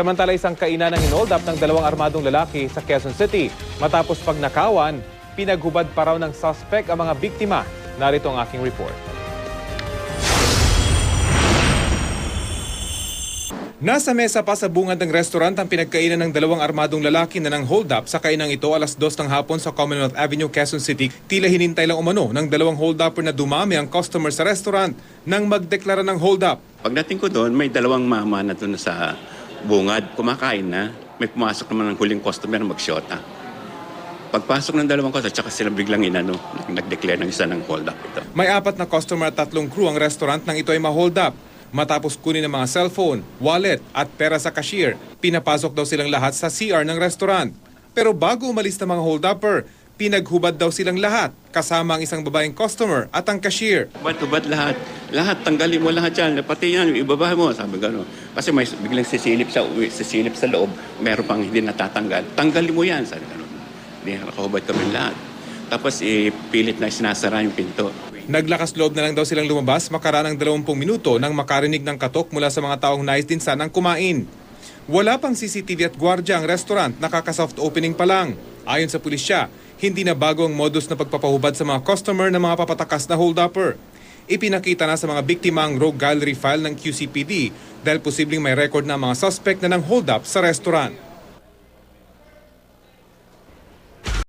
Samantala isang kainan ng inold up ng dalawang armadong lalaki sa Quezon City. Matapos pagnakawan, pinaghubad pa raw ng suspect ang mga biktima. Narito ang aking report. Nasa mesa pa sa bungad ng restaurant ang pinagkainan ng dalawang armadong lalaki na nang hold up sa kainang ito alas dos ng hapon sa Commonwealth Avenue, Quezon City. Tila hinintay lang umano ng dalawang hold upper na dumami ang customer sa restaurant nang magdeklara ng hold up. Pagdating ko doon, may dalawang mama na doon sa bungad, kumakain na. May pumasok naman ng huling customer na magsyota. Pagpasok ng dalawang customer, tsaka sila biglang inano, nag-declare ng isa ng hold up ito. May apat na customer at tatlong crew ang restaurant nang ito ay ma-hold up. Matapos kunin ang mga cellphone, wallet at pera sa cashier, pinapasok daw silang lahat sa CR ng restaurant. Pero bago umalis ng mga hold-upper, pinaghubad daw silang lahat kasama ang isang babaeng customer at ang cashier. Ba't lahat? Lahat, tanggalin mo lahat yan. Pati yan, ibaba mo. Sabi gano'n. Kasi may biglang sisilip sa, sisilip sa loob, meron pang hindi natatanggal. Tanggalin mo yan. Sabi gano'n. Hindi, nakahubad kami lahat. Tapos ipilit na sinasara yung pinto. Naglakas loob na lang daw silang lumabas makaraan ng 20 minuto nang makarinig ng katok mula sa mga taong nais din sanang kumain. Wala pang CCTV at gwardya ang restaurant, nakaka-soft opening pa lang. Ayon sa pulisya, hindi na bago ang modus na pagpapahubad sa mga customer ng mga papatakas na hold-upper. Ipinakita na sa mga biktima ang rogue gallery file ng QCPD dahil posibleng may record na mga suspect na nang hold up sa restaurant.